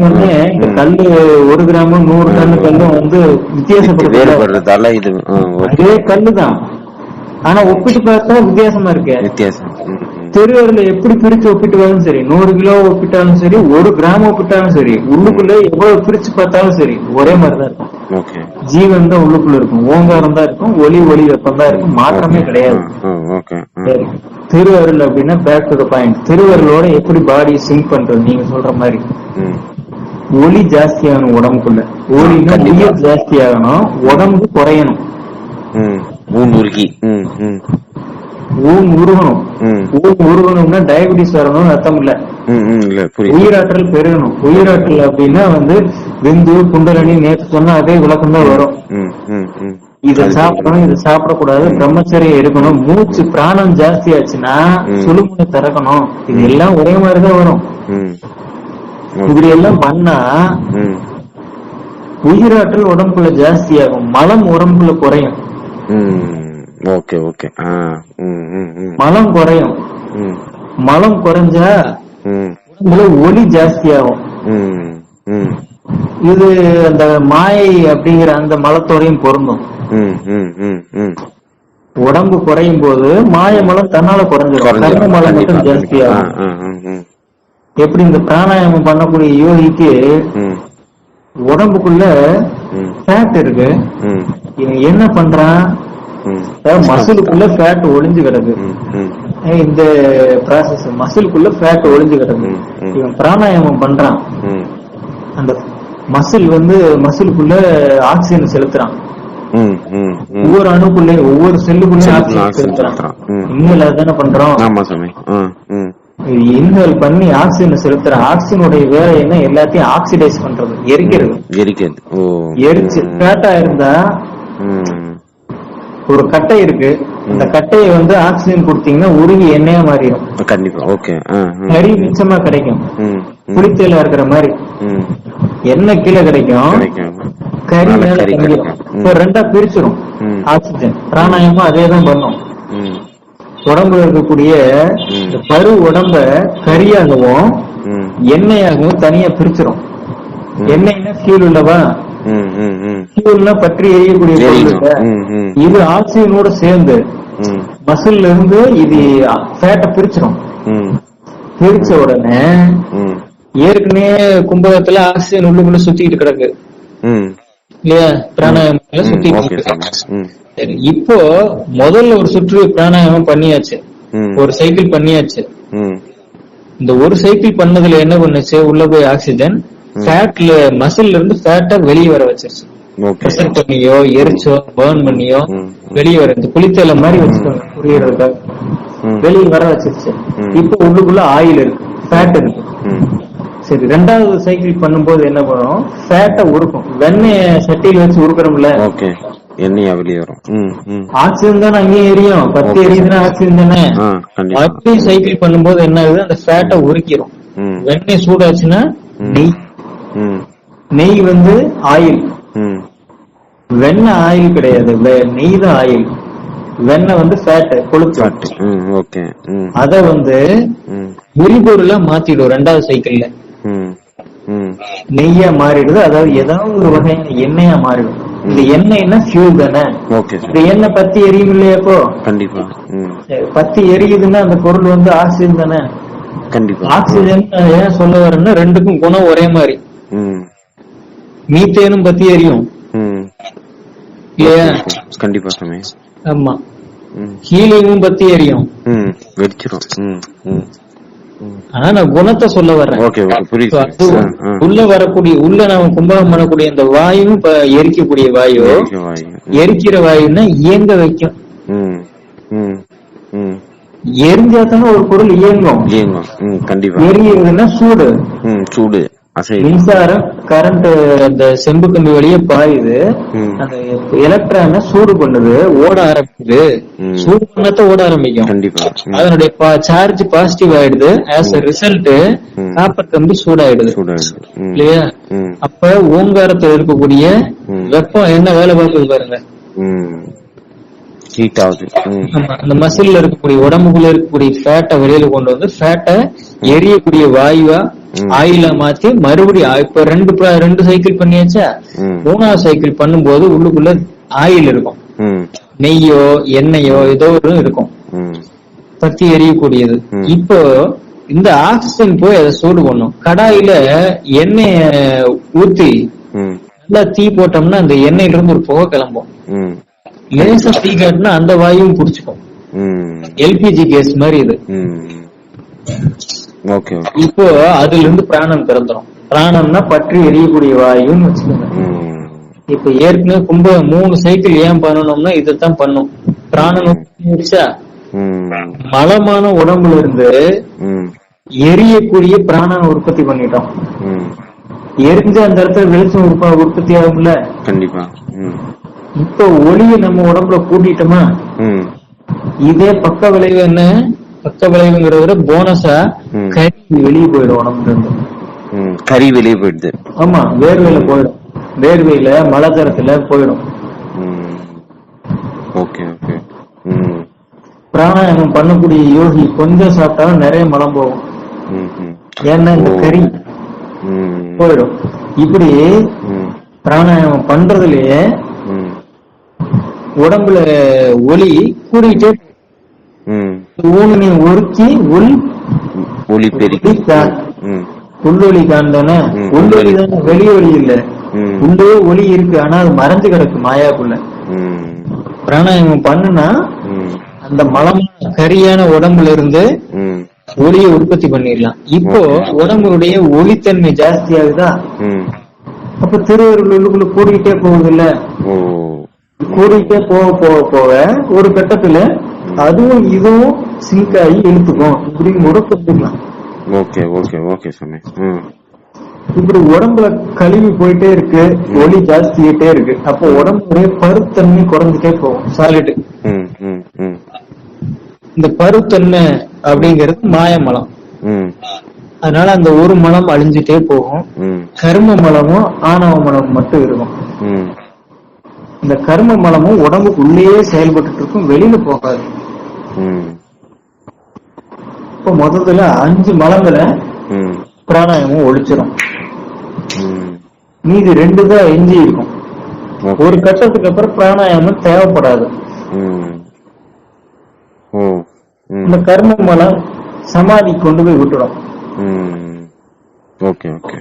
வந்து இந்த கல்லு ஒரு கிராம் நூறு டன் கல்லும் வந்து வித்தியாசப்படுது வேறுபடுறதால இது அதே கல்லுதான். ஆனா ஒப்பிட்டு பார்த்தா வித்தியாசமா இருக்கு. வித்தியாசம். திருவருல எப்படி பிரிச்சு ஒப்பிட்டாலும் சரி நூறு கிலோ ஒப்பிட்டாலும் சரி ஒரு கிராம் ஒப்பிட்டாலும் சரி உள்ளுக்குள்ள எவ்வளவு பிரிச்சு பார்த்தாலும் சரி ஒரே மாதிரிதான் இருக்கும். ஜீவன் தான் உள்ளுக்குள்ள இருக்கும் ஓங்காரம் தான் இருக்கும் ஒளி ஒளி வெப்பம் தான் இருக்கும் மாற்றமே கிடையாது. திருவருள் அப்படின்னா பேக் டு த பாயிண்ட் திருவருளோட எப்படி பாடி சிங்க் பண்றது நீங்க சொல்ற மாதிரி. ஒளி ஜாஸ்தியாகணும் உடம்புக்குள்ள. ஒளினா. உயிர் ஜாஸ்தியாகணும் உடம்பு குறையணும். ஊன் உருகி. ஊன் உருகணும். ஊன் உருகணும்னா டயபிட்டிஸ் வரணும்னு அர்த்தம் இல்ல. உயிராற்றல் பெருகணும். உயிராற்றல் அப்படின்னா வந்து விந்து குண்டலனி நேற்று சொன்னா அதே விளக்கம் தான் வரும். இதை சாப்பிடணும் இதை சாப்பிடக்கூடாது பிரம்மச்சரியம் இருக்கணும் மூச்சு பிராணம் ஜாஸ்தி ஆச்சுன்னா. சுழுமுனை திறக்கணும். இது எல்லாம் ஒரே மாதிரிதான் வரும். இப்படி எல்லாம் பண்ணா உயிராற்றல் உடம்புக்குள்ள ஜாஸ்தியாகும். மலம் உடம்புக்குள்ள குறையும். Okay okay. மலம் குறையும். மலம் குறைஞ்சா உடம்புல ஒளி ஜாஸ்தியாகும். ம், ம். இது அந்த மாயை அப்படிங்கிற அந்த மலத்தோடையும் பொருந்தும். உடம்பு குறையும் போது மாய மலம் தன்னால குறைஞ்சிடும். குறைஞ்சிரும். மலம் மட்டும் கண்டிப்பா. ஆ, எப்படி இந்த பிராணாயாமம் பண்ணக்கூடிய யோகிக்கு உடம்புக்குள்ள ஃபேட் இருக்கு. என்ன பண்றான். மசிலுக்குள்ள ஃபேட் ஒளிஞ்சு கிடக்கு. இந்த ப்ராசஸ் மசிலுக்குள்ள ஃபேட் ஒளிஞ்சு கிடக்கு. இவன் பிராணாயாமம் பண்றான். அந்த மசில் வந்து மசிலுக்குள்ள ஆக்சிஜன் செலுத்துறான். ஒவ்வொரு அணுக்குள்ளே ஒவ்வொரு செல்லுக்குள்ளே ஆக்சிஜன் செலுத்துறான். இன்னும் அதுதானே பண்றோம். இன்ஹேல் பண்ணி ஆக்சிஜன் செலுத்துறான் ஆக்சிஜனுடைய வேலை என்ன? எல்லாத்தையும் ஆக்சிடைஸ் பண்றது எரிக்கிறது. எரிக்கிறது. எரிச்சு ஃபேட்டா இருந்தா ஒரு கட்டை இருக்கு. அந்த கட்டையை வந்து ஆக்சிஜன் கொடுத்தீங்கன்னா உருகி எண்ணெயா மாறிடும். கண்டிப்பா. ஓகே. கறி மிச்சமா கிடைக்கும். புளித்தேல இருக்கிற மாதிரி. எண்ணெய் கீழே கிடைக்கும். கறி மேல கிடைக்கும். இப்ப ரெண்டா பிரிச்சிடும். ஆக்சிஜன் பிராணாயமா அதே தான் பண்ணும். உடம்புல இருக்கக்கூடிய. இந்த பரு உடம்ப கரியாகவும் எண்ணெயாகவும் தனியா பிரிச்சிடும். எண்ணெய்னா ஃபியூல் உள்ளவா. ஃபியூல்னா பற்றி எரியக்கூடிய இது ஆக்சிஜனோட சேர்ந்து ம், மசில்ல இருந்து இது ஃபேட்டை பிரிச்சிடும் பிரிச்ச உடனே ஏற்கனவே கும்பகத்துல ஆக்சிஜன் உள்ளுக்குள்ள சுத்திட்டு கிடக்கு. இல்லையா? பிராணாயாமத்துல சரி. இப்போ முதல்ல ஒரு சுற்று பிராணாயாமம் பண்ணியாச்சு. ஒரு சைக்கிள் பண்ணியாச்சு. இந்த ஒரு சைக்கிள் பண்ணதுல என்ன பண்ணுச்சு? உள்ள போய் ஆக்சிஜன் ஃபேட்ல மசில்ல இருந்து ஃபேட்டை வெளியே வர வச்சிருச்சு. ப்ரெஷர் பண்ணியோ எரிச்சோ பர்ன் பண்ணியோ. வெளியே வர இந்த குளித்தல மாதிரி வச்சுக்கோங்க புரியறதுக்காக ம், வெளியே வர வச்சிருச்சு. இப்போ உள்ளுக்குள்ள ஆயில் இருக்கு ஃபேட் இருக்கு. சரி ரெண்டாவது சைக்கிள் பண்ணும்போது என்ன பண்ணும் ஃபேட்டை உருக்கும். வெண்ணெய சட்டியில வச்சு உருக்குறோம்ல ஓகே எண்ணெயா வெளியே வரும். ஆக்சிஜன் தானே அங்கேயும் எரியும். பத்து. எரியுதுன்னா ஆக்சிஜன் தானே? மறுபடியும் சைக்கிள் பண்ணும்போது என்ன ஆகுது? அந்த ஃபேட்டை உருக்கிரும். வெண்ணெய் சூடாச்சுன்னா. நெய். நெய் வந்து ஆயில். வெண்ணெய் ஆயில் கிடையாது. நெய் தான் ஆயில் வெண்ணெய் வந்து ஃபேட் கொழுப்பு. அத வந்து எரிபொருளா மாத்திடும் ரெண்டாவது சைக்கிள்ல. நெய்யா மாறிடுது. அதாவது ஏதாவது ஒரு வகையான எண்ணெயா மாறிடும். இந்த எண்ணெய்னா ஃபியூல் தானே? இந்த எண்ணெய் பத்தி எரியும் இல்லையா இப்போ? கண்டிப்பா. பத்தி எரியுதுன்னா அந்த பொருள் வந்து ஆக்சிஜன் தானே? கண்டிப்பா. ஆக்சிஜன் ஏன் சொல்ல வரேன்னா ரெண்டுக்கும் குணம் ஒரே மாதிரி. மீத்தேனும் பத்தி எரியும். இல்லையா? கண்டிப்பா ஆமா. ஹீலியமும் பத்தி எரியும். வெடிச்சிரும். ஆனா நான் குணத்தை சொல்ல வர்றேன். உள்ள வரக்கூடிய உள்ள நாம கும்பகம் பண்ணக்கூடிய இந்த வாயும் இப்ப எரிக்கக்கூடிய வாயு எரிக்க வாயு. எரிக்கிற வாயுன்னா இயங்க வைக்கும். ம், ம், ம். எரிஞ்சா தானே ஒரு பொருள் இயங்கும். கண்டிப்பா. எரியுதுன்னா சூடு. சூடு மின்சாரம் கரண்ட் அந்த செம்பு கம்பி வழியே பாயுது. அந்த எலக்ட்ரான சூடு பண்ணுது ஓட ஆரம்பிக்குது. சூடு பண்ணத்தான் ஓட ஆரம்பிக்கும். அதனுடைய சார்ஜ் பாசிட்டிவ் ஆயிடுது. As a result. காப்பர் கம்பி சூடாயிடுது. இல்லையா? அப்ப ஓங்காரத்துல இருக்கக்கூடிய. வெப்பம் என்ன வேலை பார்க்குது பாருங்க. ஹீட் ஆகுது. அந்த மசில்ல இருக்கக்கூடிய உடம்புக்குள்ள இருக்கக்கூடிய ஃபேட்டை வெளியில கொண்டு வந்து ஃபேட்டை எரியக்கூடிய வாயுவா. ஆயில மாத்தி மறுபடியும் இப்ப ரெண்டு ரெண்டு சைக்கிள் பண்ணியாச்சா. மூணாவது சைக்கிள் பண்ணும்போது உள்ளுக்குள்ள ஆயில் இருக்கும். நெய்யோ எண்ணெயோ ஏதோ ஒரு இருக்கும். பத்தி எரியக்கூடியது. இப்போ இந்த ஆக்சிஜன் போய் அதை சூடு பண்ணும். கடாயில எண்ணெய ஊத்தி நல்லா தீ போட்டோம்னா அந்த எண்ணெயில இருந்து ஒரு புகை கிளம்பும். லேசா தீ காட்டினா அந்த வாயுவும் புடிச்சுக்கும். எல்பிஜி கேஸ் மாதிரி இது. இப்போ அதுல இருந்து பிராணம் பிறந்துரும். பிராணம்னா பற்றி எரியக்கூடிய வாயுன்னு வச்சுக்கோங்க. இப்ப ஏற்கனவே கும்ப மூணு சைக்கிள் ஏன் பண்ணணும்னா இதைத்தான் பண்ணும். ம். மலமான உடம்புல இருந்து எரியக்கூடிய பிராணனை உற்பத்தி பண்ணிட்டோம். எரிஞ்ச அந்த இடத்துல வெளிச்சம் உற்ப- உற்பத்தி ஆகும்ல? கண்டிப்பா. இப்போ ஒளியை நம்ம உடம்புல கூட்டிட்டோமா? இதே பக்க விளைவு என்ன? பக்க விளைவுங்கிறத விட போனஸா. கறி வெளியே போயிடும் உடம்புல இருந்து கறி வெளியே போயிடுது. ஆமா வேர்வையில போயிடும். வேர்வையில மலதரத்துல போயிடும். Okay okay. பிராணாயாமம் பண்ணக்கூடிய யோகி கொஞ்சம் சாப்பிட்டாலும் நிறைய மலம் போகும். ஏன்னா இந்த. கறி போயிடும். இப்படி பிராணாயாமம் பண்றதுலயே உடம்புல ஒளி கூடிக்கிட்டே ம். ஊனி ஒருக்கி உள் ஒளி பெருக்கி. கா- ம். உள்ளொளி காண்தானே ம். உள்ளொளி தானே வெளி ஒளி இல்ல. உள்ளே ஒளி இருக்கு ஆனா அது மறைஞ்சு கிடக்கு மாயாக்குள்ள. பிராணாயாமம் பண்ணுனா அந்த மலமான கரியான உடம்புல இருந்து ஒளியை உற்பத்தி பண்ணிடலாம். இப்போ உடம்புடைய ஒளித்தன்மை ஜாஸ்தி ஆகுதா அப்ப திருவருள் உள்ளுக்குள்ள கூடிக்கிட்டே போகுது இல்ல ஓ. கூடிக்கிட்டே போக போக போக ஒரு கட்டத்துல அதுவும் இதுவும் சிங்க் ஆகி இழுத்துக்கும். இப்படின்னு கூட புரிஞ்சுக்கலாம் ஓகே ஓகே ஓகே சாமி. இப்படி உடம்புல கழிவு போயிட்டே இருக்கு ஒளி ஜாஸ்தியிட்டே இருக்கு. அப்போ உடம்புடைய பருத்தன்மை குறைஞ்சிட்டே போகும் சாலிட் இந்த பருத்தன்மை அப்படிங்கிறது மாயமலம் அதனால அந்த ஒரு மலம் அழிஞ்சிட்டே போகும். கர்ம மலமும் ஆணவ மலம் மட்டும் இருக்கும். இந்த கர்ம மலமும் உடம்புக்குள்ளேயே செயல்பட்டு இருக்கும் வெளியில போகாது. இப்போ முதல்ல அஞ்சு மலங்களை பிராணாயாமம் ஒழிச்சிடும் மீதி ரெண்டு தான் எஞ்சி இருக்கும். ஒரு கட்டத்துக்கு அப்புறம் பிராணாயாமம் தேவைப்படாது. இந்த கர்ம மலம் சமாதி கொண்டு போய் விட்டுடும். Okay okay.